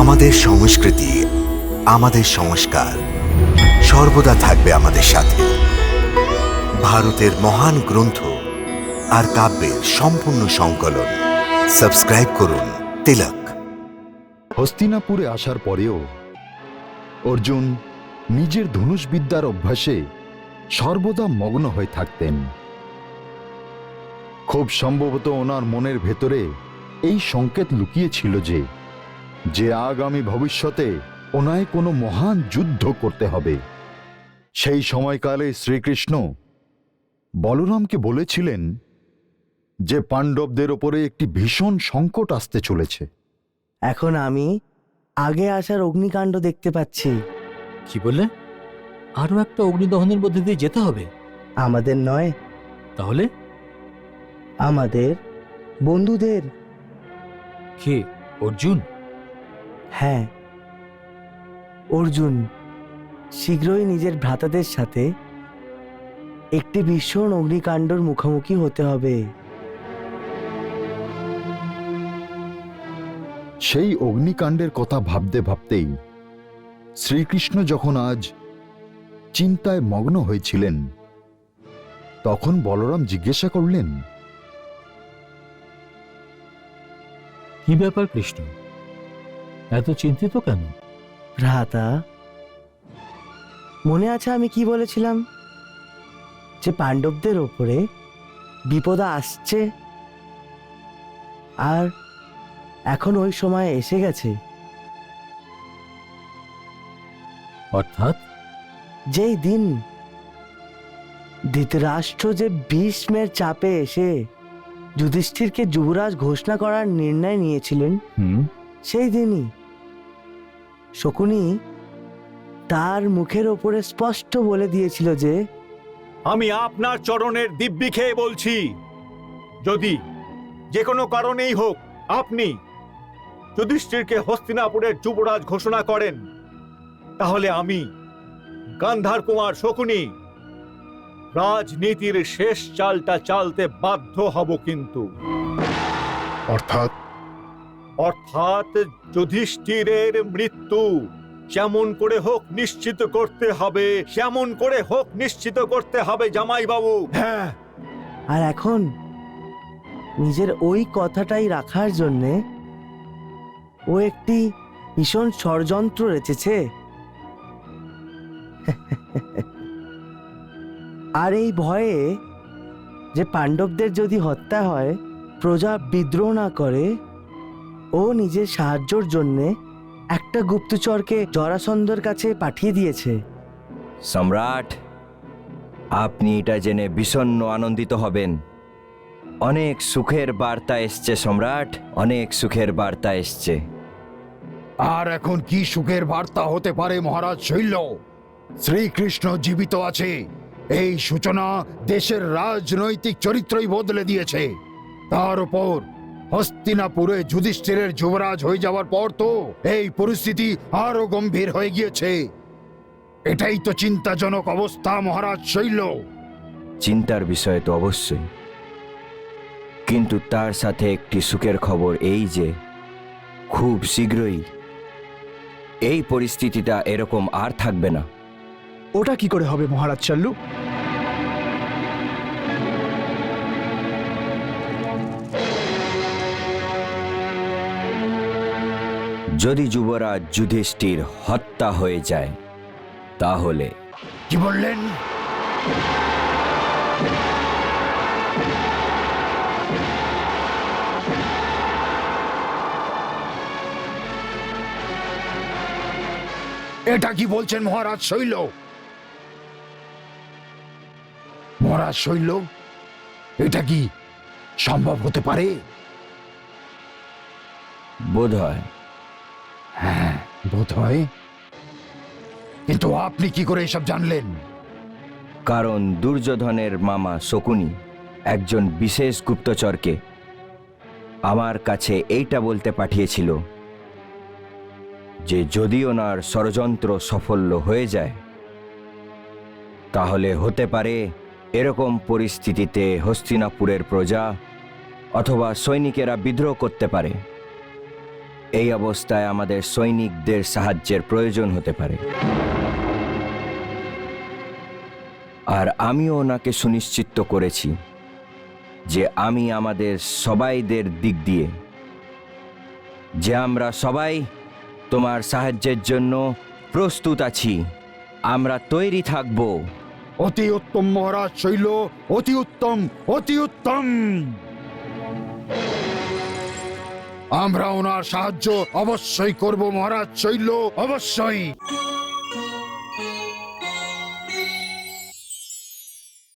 আমাদের সংস্কৃতি, আমাদের সংস্কার সর্বদা থাকবে আমাদের সাথে। ভারতের মহান গ্রন্থ আর কাব্যের সম্পূর্ণ সংকলন। সাবস্ক্রাইব করুন তিলক। হস্তিনাপুরে আসার পরেও অর্জুন নিজের ধনুষবিদ্যার অভ্যাসে সর্বদা মগ্ন হয়ে থাকতেন। খুব সম্ভবত ওনার মনের ভেতরে এই সংকেত লুকিয়েছিল যে যে আগামী ভবিষ্যতে ওনায় কোনো মহান যুদ্ধ করতে হবে। সেই সময়কালে শ্রীকৃষ্ণ বলরামকে বলেছিলেন যে পাণ্ডবদের ওপরে একটি ভীষণ সংকট আসতে চলেছে। এখন আমি আগে আসার অগ্নিকাণ্ড দেখতে পাচ্ছি। কি বললে? আরও একটা অগ্নিদহনের মধ্যে দিয়ে যেতে হবে? আমাদের নয়। তাহলে? আমাদের বন্ধুদের। কে? অর্জুন? হ্যাঁ। অর্জুন শীঘ্রই নিজের ভ্রাতাদের সাথে একটি ভীষণ অগ্নিকাণ্ডর মুখোমুখি হতে হবে। সেই অগ্নিকাণ্ডের কথা ভাবতে ভাবতেই শ্রীকৃষ্ণ যখন আজ চিন্তায় মগ্ন হয়েছিলেন তখন বলরাম জিজ্ঞাসা করলেন কি ব্যাপার কৃষ্ণ? এত চিন্তিত কেন? ভ্রাতা মনে আছে আমি কি বলেছিলাম? যে পাণ্ডবদের ওপরে বিপদ আসছে আর এখন ওই সময় এসে গেছে। অর্থাৎ? যেই দিন ধৃতরাষ্ট্র যে ভীষ্মের চাপে এসে যুধিষ্ঠিরকে যুবরাজ ঘোষণা করার নির্ণয় নিয়েছিলেন সেই দিনই শকুনি তার মুখের ওপরে স্পষ্ট বলে দিয়েছিল যে আমি আপনার চরণের দিব্যি খেয়ে বলছি যদি যে কোনো কারণেই হোক আপনি যুধিষ্ঠিরকে হস্তিনাপুরের যুবরাজ ঘোষণা করেন তাহলে আমি গান্ধার কুমার শকুনি রাজনীতির শেষ চালটা চালতে বাধ্য হব কিন্তু। অর্থাৎ অর্থাৎ যুধিষ্ঠিরের মৃত্যু। যেমন করে হোক নিশ্চিত করতে হবে যেমন করে হোক নিশ্চিত করতে হবে জামাইবাবু। হ্যাঁ। আর এখন নিজের ওই কথাটাই রাখার জন্যে ও একটি ভীষণ ষড়যন্ত্র রচেছে। আর এই ভয়ে যে পাণ্ডবদের যদি হত্যা হয়, প্রজা বিদ্রোহ না করে ও নিজের সাহায্যর জন্যে একটা গুপ্তচরকে জরাসন্ধর কাছে পাঠিয়ে দিয়েছে। সম্রাট আপনি এটা জেনে বিষণ্ণ আনন্দিত হবেন। অনেক সুখের বার্তা এসছে সম্রাট। অনেক সুখের বার্তা এসছে। আর এখন কি সুখের বার্তা হতে পারে মহারাজ শৈল? শ্রীকৃষ্ণ জীবিত আছে। এই সূচনা দেশের রাজনৈতিক চরিত্রই বদলে দিয়েছে। তার উপর হস্তিনাপুরে যুধিষ্ঠিরের যুবরাজ হয়ে যাওয়ার পর তো এই পরিস্থিতি আরও গম্ভীর হয়ে গিয়েছে। এটাই তো চিন্তাজনক অবস্থা মহারাজ শৈল। চিন্তার বিষয় তো অবশ্যই। কিন্তু তার সাথে একটি সুখের খবর এই যে খুব শীঘ্রই এই পরিস্থিতিটা এরকম আর থাকবে না। ওটা কি করে হবে মহারাজ চাল্লু? যদি যুবরাজ যুধিষ্ঠির হত্যা হয়ে যায় তাহলে কি বললেন? এটা কি বলছেন মহারাজ শৈল? মহারাজ শৈল এটা কি সম্ভব হতে পারে? বোধ হয় হ্যাঁ বোধ হয়। কিন্তু আপনি কি করে এসব জানলেন? কারণ দুর্যোধনের মামা শকুনি একজন বিশেষ গুপ্তচরকে আমার কাছে এইটা বলতে পাঠিয়েছিল যে যদি ওনার ষড়যন্ত্র সাফল্য হয়ে যায়, তাহলে হতে পারে এরকম পরিস্থিতিতে হস্তিনাপুরের প্রজা অথবা সৈনিকেরা বিদ্রোহ করতে পারে। এই অবস্থায় আমাদের সৈনিকদের সাহায্যের প্রয়োজন হতে পারে। আর আমিও ওনাকে সুনিশ্চিত করেছি যে আমি আমাদের সবাইদের দিক দিয়ে, যে আমরা সবাই তোমার সাহায্যের জন্য প্রস্তুত আছি, আমরা তৈরি থাকব। অতি উত্তম মহারাজ শৈল, অতি উত্তম অতি উত্তম। আমরা ওনার সাহায্য অবশ্যই করব মহারাজ চৈল অবশ্যই।